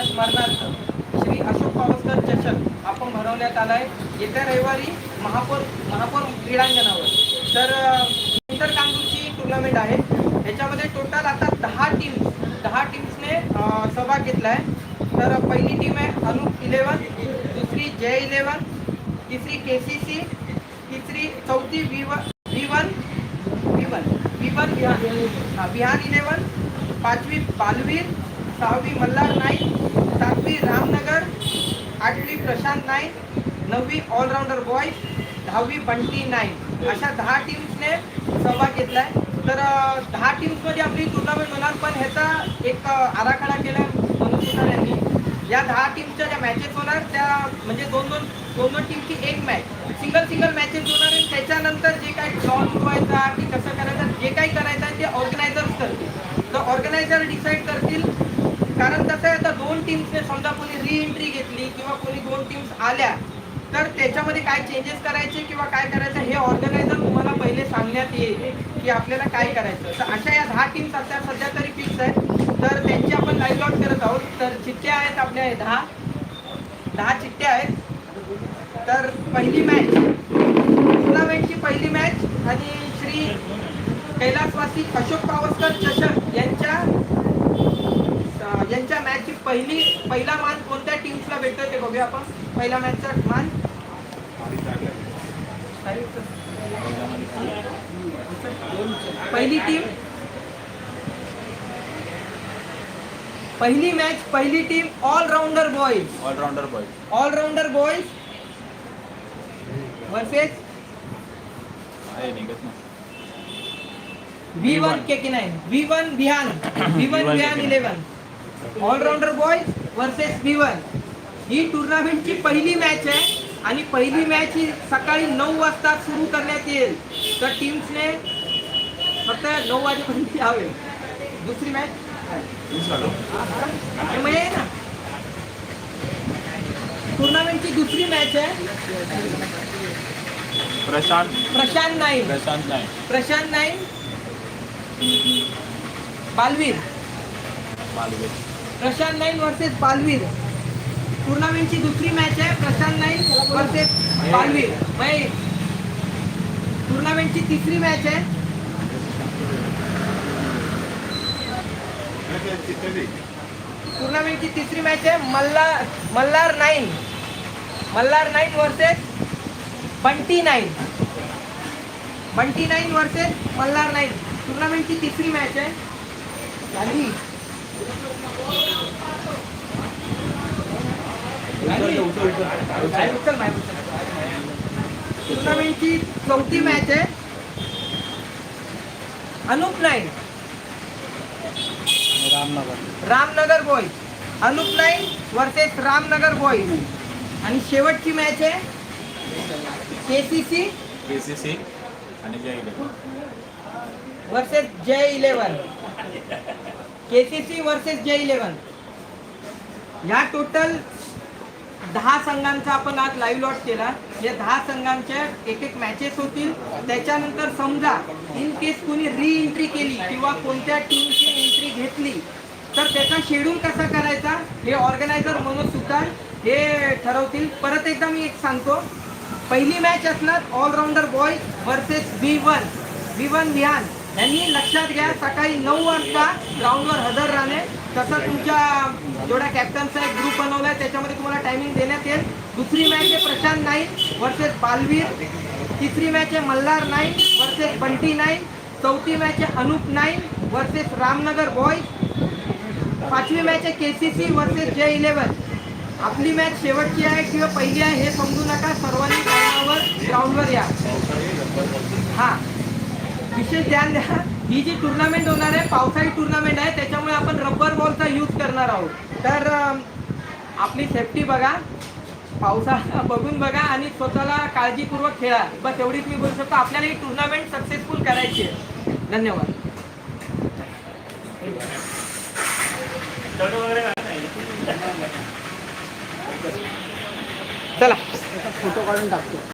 यांच्या स्मरणार्थ श्री अशोक पावसकर चषक आपण भरवण्यात आला आहे येत्या रविवारी महापौर महापौर क्रीडांगणावर. तर इंटर कांदूरची टुर्नामेंट आहे. याच्यामध्ये टोटल आता दहा टीम दहा टीम्सने सहभाग घेतला आहे तर पहिली टीम आहे अनुप इलेवन दुसरी जय इलेवन तिसरी के सी सी तिसरी चौथी V one V one V one V one Bihar eleven पाचवी बालवीर सहावी मल्हार नाईक सातवी रामनगर आठवी प्रशांत नाईक नववी ऑलराऊंडर बॉईज दहावी बंटी नाईक. अशा दहा टीम्सने सहभाग घेतलाय. तर अ, दहा टीम्समध्ये आपली टुर्नामेंट होणार पण ह्याचा एक आराखडा केला मनोज सुतार यांनी. या दहा टीमच्या ज्या मॅचेस होणार त्या म्हणजे दोन दोन दोन दोन टीमची एक मॅच सिंगल सिंगल मॅचेस होणार आणि त्याच्यानंतर जे काही ड्रॉ व्हायचा की कसं करायचं जे काही करायचं आहे ते ऑर्गनायझर्स करतील. तर ऑर्गनायझर डिसाईड करतील कारण कसं आहे आता दोन टीम्सने समजा कोणी री एंट्री घेतली किंवा कोणी दोन टीम्स आल्या तर त्याच्यामध्ये काय चेंजेस करायचे किंवा काय करायचं हे ऑर्गनायझर तुम्हाला पहिले सांगण्यात येईल की आपल्याला काय करायचं. तर अशा या दहा टीम्स आता सध्या तरी फिक्स आहेत. तर त्यांची आपण लाईव्ह लॉट करत आहोत. तर चिठ्ठ्या आहेत आपल्या दहा. दहा चिठ्ठ्या आहेत. तर पहिली मॅच टुर्नामेंटची पहिली मॅच आणि श्री कैलासवासी अशोक पावसकर चषक यांच्या अं, यांच्या मॅचची पहिली पहिला मान कोणत्या टीम्सला भेटतो ते बघूया आपण. पहिला मॅचचा मान. पहिली टीम पहिली मॅच पहिली team allrounder boys allrounder boy allrounder boys versus V one के की नाही V one Vihan V one V1 Vihan KK9. Eleven allrounder boys versus V one ही टुर्नामेंटची पहिली मॅच आहे आणि पहिली मॅच ही सकाळी नऊ वाजता सुरू करण्यात येईल. तर टीम्सने फक्त नऊ वाजेपर्यंत यावे. दुसरी मॅच ये ना. टुर्नामेंटची दुसरी मॅच आहे. प्रशांत. प्रशांत नाईक. प्रशांत नाही प्रशांत नाईक. बालवीर. मालवे प्रशांत नाईन वर्सेस पालवीर. टुर्नामेंटची दुसरी मॅच आहे प्रशांत नाईन वर्सेस पालवीर. म्हणजे टुर्नामेंटची तिसरी मॅच आहे. टुर्नामेंटची तिसरी मॅच आहे Malhar Malhar nine. Malhar nine versus Bunty nine. Bunty nine versus Malhar nine. टुर्नामेंटची तिसरी मॅच आहे. झाली टुर्नामेंटची चौथी मॅच आहे. Anup nine Ramnagar Ramnagar boys Anup nine versus Ramnagar boys आणि शेवटची मॅच आहे. K C C K C C आणि Jay eleven versus Jay eleven KCC versus J eleven ह्या टोटल दहा संघांचा आपण आज लाईव्ह लॉट केला. या दहा संघांच्या एक एक मॅचेस होतील. त्याच्यानंतर समजा इन केस कोणी री एंट्री केली किंवा कोणत्या टीमची एंट्री घेतली तर त्याचा शेड्यूल कसा करायचा? हे ऑर्गनायझर मनोज सुतार हे ठरवतील. परत एकदा मी एक सांगतो. पहिली मॅच असणार allrounder boy versus B one B one Vihan यांनी लक्षात घ्या सकाळी नऊ वाजता ग्राउंडवर हजर राहणे. तसं तुमच्या जेवढ्या कॅप्टनचा एक ग्रुप बनवलाय त्याच्यामध्ये तुम्हाला टायमिंग देण्यात येईल. दुसरी मॅच आहे प्रशांत नाईक वर्सेस बालवीर. तिसरी मॅच आहे मल्हार नाईक वर्सेस बंटी नाईक. चौथी मॅच आहे अनुप नाईक वर्सेस रामनगर बॉईज पाचवी मॅच आहे K C C versus J eleven आपली मॅच शेवटची आहे किंवा पहिली आहे हे समजू नका. सर्वांनी ग्राउंडवर ग्राउंडवर या. हा. विशेष ध्यान द्या. ही जी टुर्नामेंट होणार आहे पावसाळी टुर्नामेंट आहे त्याच्यामुळे आपण रबर बॉलचा यूज करणार आहोत. तर आपली सेफ्टी बघा. पावसा बघून बघा आणि स्वतःला काळजीपूर्वक खेळा. बस एवढीच मी बोलू शकतो. आपल्याला ही टुर्नामेंट सक्सेसफुल करायची आहे. धन्यवाद. चला. फोटो काढून टाकतो.